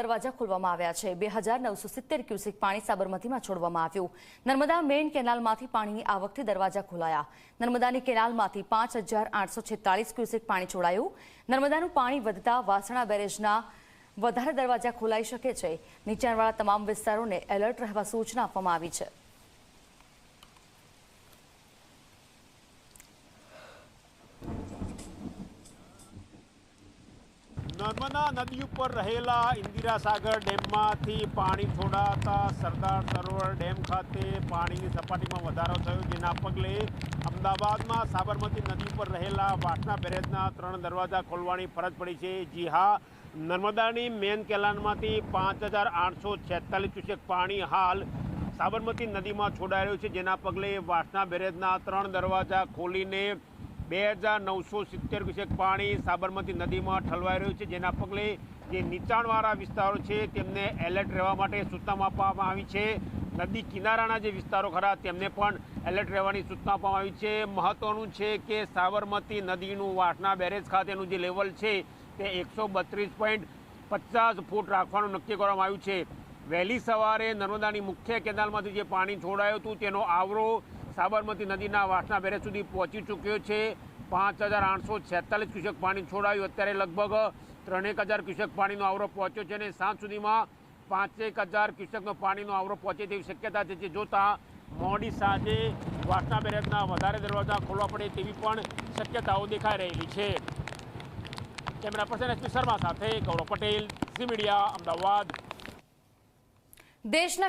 દરવાજા ખોલવામાં આવ્યા છે. બે હજાર નવસો સિત્તેર ક્યુસેક પાણી સાબરમતીમાં છોડવામાં આવ્યું. નર્મદા મેઇન કેનાલમાંથી પાણીની આવકથી દરવાજા ખોલાયા. નર્મદાની કેનાલમાંથી પાંચ હજાર આઠસો છેતાલીસ ક્યુસેક પાણી છોડાયું. નર્મદાનું પાણી વધતા વાસણા બેરેજના વધારે દરવાજા ખોલાઈ શકે છે. નીચાણવાળા તમામ વિસ્તારોને એલર્ટ રહેવા સૂચના આપવામાં આવી છે. નર્મદા નદી ઉપર રહેલા ઇન્દિરા સાગર ડેમમાંથી પાણી છોડાતા સરદાર સરોવર ડેમ ખાતે પાણીની સપાટીમાં વધારો થયો, જેના પગલે અમદાવાદમાં સાબરમતી નદી ઉપર રહેલા વાસણા બેરેજના ત્રણ દરવાજા ખોલવાની ફરજ પડી છે. જી હા, નર્મદાની મેન કેલાનમાંથી પાંચ હજાર આઠસો છેતાલીસ ક્યુસેક પાણી હાલ સાબરમતી નદીમાં છોડાઈ રહ્યું છે, જેના પગલે વાસણા બેરેજના ત્રણ દરવાજા ખોલીને બે હજાર નવસો સિત્તેર ક્યુસેક પાણી સાબરમતી નદીમાં ઠલવાઈ રહ્યું છે. જેના પગલે જે નીચાણવાળા વિસ્તારો છે, તેમને એલર્ટ રહેવા માટે સૂચના આપવામાં આવી છે. નદી કિનારાના જે વિસ્તારો ખરા, તેમને પણ એલર્ટ રહેવાની સૂચના આપવામાં આવી છે. મહત્ત્વનું છે કે સાબરમતી નદીનું વાસણા બેરેજ ખાતેનું જે લેવલ છે, તે એકસો બત્રીસ પોઈન્ટ પચાસ ફૂટ રાખવાનું નક્કી કરવામાં આવ્યું છે. વહેલી સવારે નર્મદાની મુખ્ય કેનાલમાંથી જે પાણી છોડાયું હતું, તેનો આવરો સાબરમતી નદીના વાસના બેરેજ સુધી પહોંચી ચૂક્યો છે. પાંચ હજાર આઠસો છેતાલીસ ક્યુસેક પાણી છોડાયું. અત્યારે લગભગ ત્રણેક હજાર ક્યુસેક પાણીનો આવરો પહોંચ્યો છે અને સાંજ સુધીમાં પાંચેક હજાર ક્યુસેકનો પાણીનો આવરો પહોંચે તેવી શક્યતા છે. જે જોતા મોડી સાંજે વાસના બેરેજના વધારે દરવાજા ખોલવા પડે તેવી પણ શક્યતાઓ દેખાઈ રહેલી છે. કેમેરા પર્સન એસપી શર્મા સાથે ગૌરવ પટેલ, સી મીડિયા, અમદાવાદ. દેશના